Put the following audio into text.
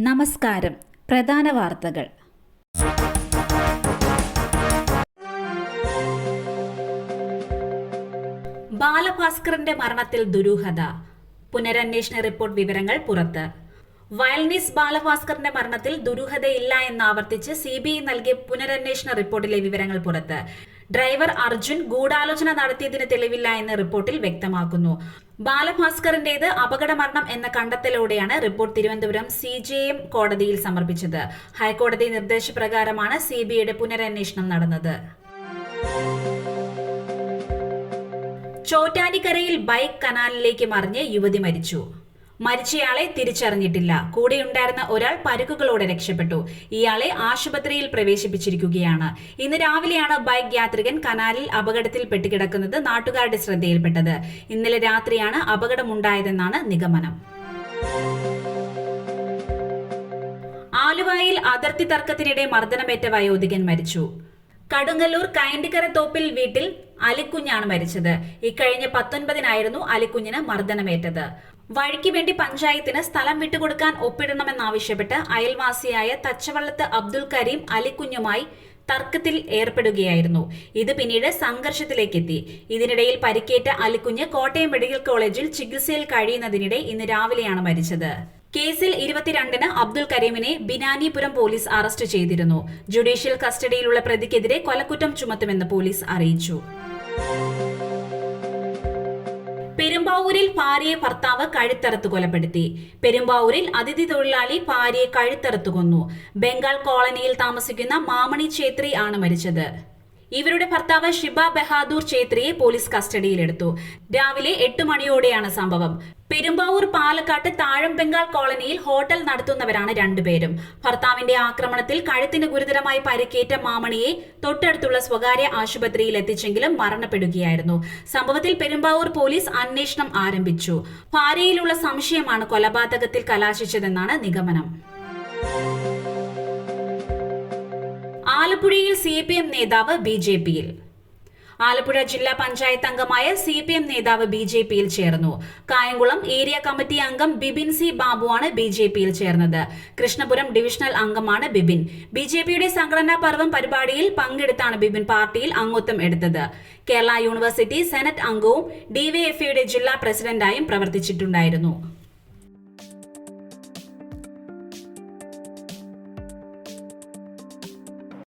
നമസ്കാരം. പ്രധാന വാർത്തകൾ. ബാലഭാസ്കറിന്റെ മരണത്തിൽ ദുരൂഹത. പുനരന്വേഷണ റിപ്പോർട്ട് വിവരങ്ങൾ പുറത്ത്. വയൽനീസ് ബാലഭാസ്കറിന്റെ മരണത്തിൽ ദുരൂഹതയില്ല എന്ന് ആവർത്തിച്ച് സി ബി ഐ നൽകിയ പുനരന്വേഷണ റിപ്പോർട്ടിലെ വിവരങ്ങൾ പുറത്ത്. ഡ്രൈവർ അർജുൻ ഗൂഢാലോചന നടത്തിയതിന് തെളിവില്ല എന്ന് റിപ്പോർട്ടിൽ വ്യക്തമാക്കുന്നു. ബാലഭാസ്കറിന്റേത് അപകടമരണം എന്ന കണ്ടെത്തലോടെയാണ് report Thiruvananthapuram C J M കോടതിയിൽ സമർപ്പിച്ചത്. ഹൈക്കോടതി നിർദ്ദേശപ്രകാരമാണ് സി ബി ഐയുടെ പുനരന്വേഷണം നടന്നത്. ചോറ്റാനിക്കരയിൽ ബൈക്ക് കനാലിലേക്ക് മറിഞ്ഞ് യുവതി മരിച്ചു. മരിച്ചയാളെ തിരിച്ചറിഞ്ഞിട്ടില്ല. കൂടെയുണ്ടായിരുന്ന ഒരാൾ പരുക്കുകളോടെ രക്ഷപ്പെട്ടു. ഇയാളെ ആശുപത്രിയിൽ പ്രവേശിപ്പിച്ചിരിക്കുകയാണ്. ഇന്ന് രാവിലെയാണ് ബൈക്ക് യാത്രികൻ കനാലിൽ അപകടത്തിൽ പെട്ടുകിടക്കുന്നത് നാട്ടുകാരുടെ ശ്രദ്ധയിൽപ്പെട്ടത്. ഇന്നലെ രാത്രിയാണ് അപകടമുണ്ടായതെന്നാണ് നിഗമനം. ആലുവായിൽ അതിർത്തി തർക്കത്തിനിടെ മർദ്ദനമേറ്റ വയോധികൻ മരിച്ചു. കടുങ്ങല്ലൂർ കയണ്ടിക്കര തോപ്പിൽ വീട്ടിൽ അലിക്കുഞ്ഞാണ് മരിച്ചത്. ഇക്കഴിഞ്ഞ പത്തൊൻപതിനായിരുന്നു അലിക്കുഞ്ഞിന് മർദ്ദനമേറ്റത്. വഴിക്ക് വേണ്ടി പഞ്ചായത്തിന് സ്ഥലം വിട്ടുകൊടുക്കാൻ ഒപ്പിടണമെന്നാവശ്യപ്പെട്ട് അയൽവാസിയായ തച്ചവള്ളത്ത് അബ്ദുൽ കരീം അലിക്കുഞ്ഞുമായി തർക്കത്തിൽ ഏർപ്പെടുകയായിരുന്നു. ഇത് പിന്നീട് സംഘർഷത്തിലേക്കെത്തി. ഇതിനിടയിൽ പരിക്കേറ്റ അലിക്കുഞ്ഞ് കോട്ടയം മെഡിക്കൽ കോളേജിൽ ചികിത്സയിൽ കഴിയുന്നതിനിടെ ഇന്ന് രാവിലെയാണ് മരിച്ചത്. കേസിൽ ഇരുപത്തിരണ്ടിന് അബ്ദുൽ കരീമിനെ ബിനാനിപുരം പോലീസ് അറസ്റ്റ് ചെയ്തിരുന്നു. ജുഡീഷ്യൽ കസ്റ്റഡിയിലുള്ള പ്രതിക്കെതിരെ കൊലക്കുറ്റം ചുമത്തുമെന്ന് പോലീസ് അറിയിച്ചു. പെരുമ്പാവൂരിൽ ഭാര്യയെ ഭർത്താവ് കഴുത്തറുത്ത് കൊലപ്പെടുത്തി. പെരുമ്പാവൂരിൽ അതിഥി തൊഴിലാളി ഭാര്യയെ കഴുത്തറുത്ത് കൊന്നു. ബംഗാൾ കോളനിയിൽ താമസിക്കുന്ന മാമണി ഛേത്രി ആണ് മരിച്ചത്. ഇവരുടെ ഭർത്താവ് ഷിബ ബഹാദൂർ ഛേത്രിയെ പോലീസ് കസ്റ്റഡിയിലെടുത്തു. രാവിലെ എട്ട് മണിയോടെയാണ് സംഭവം. പെരുമ്പാവൂർ പാലക്കാട്ട് താഴം ബംഗാൾ കോളനിയിൽ ഹോട്ടൽ നടത്തുന്നവരാണ് രണ്ടുപേരും. ഭർത്താവിന്റെ ആക്രമണത്തിൽ കഴുത്തിന് ഗുരുതരമായി പരിക്കേറ്റ മാമണിയെ തൊട്ടടുത്തുള്ള സ്വകാര്യ ആശുപത്രിയിൽ എത്തിച്ചെങ്കിലും മരണപ്പെടുകയായിരുന്നു. സംഭവത്തിൽ പെരുമ്പാവൂർ പോലീസ് അന്വേഷണം ആരംഭിച്ചു. ഭാര്യയിലുള്ള സംശയമാണ് കൊലപാതകത്തിൽ കലാശിച്ചതെന്നാണ് നിഗമനം. ആലപ്പുഴയിൽ സി പി എം നേതാവ് ബി ജെ പിയിൽ. ആലപ്പുഴ ജില്ലാ പഞ്ചായത്ത് അംഗമായ സി പി എം നേതാവ് ബി ജെ പിയിൽ ചേർന്നു. കായംകുളം ഏരിയ കമ്മിറ്റി അംഗം ബിബിൻ സി ബാബുവാണ് ബി ജെ പിയിൽ ചേർന്നത്. കൃഷ്ണപുരം ഡിവിഷണൽ അംഗമാണ് ബിബിൻ ബി ജെ പിയുടെ സംഘടനാ പർവം പരിപാടിയിൽ പങ്കെടുത്താണ് ബിബിൻ പാർട്ടിയിൽ അംഗത്വം എടുത്തത്. കേരള യൂണിവേഴ്സിറ്റി സെനറ്റ് അംഗവും ഡിവൈഎഫ്ഐയുടെ ജില്ലാ പ്രസിഡന്റായും പ്രവർത്തിച്ചിട്ടുണ്ടായിരുന്നു.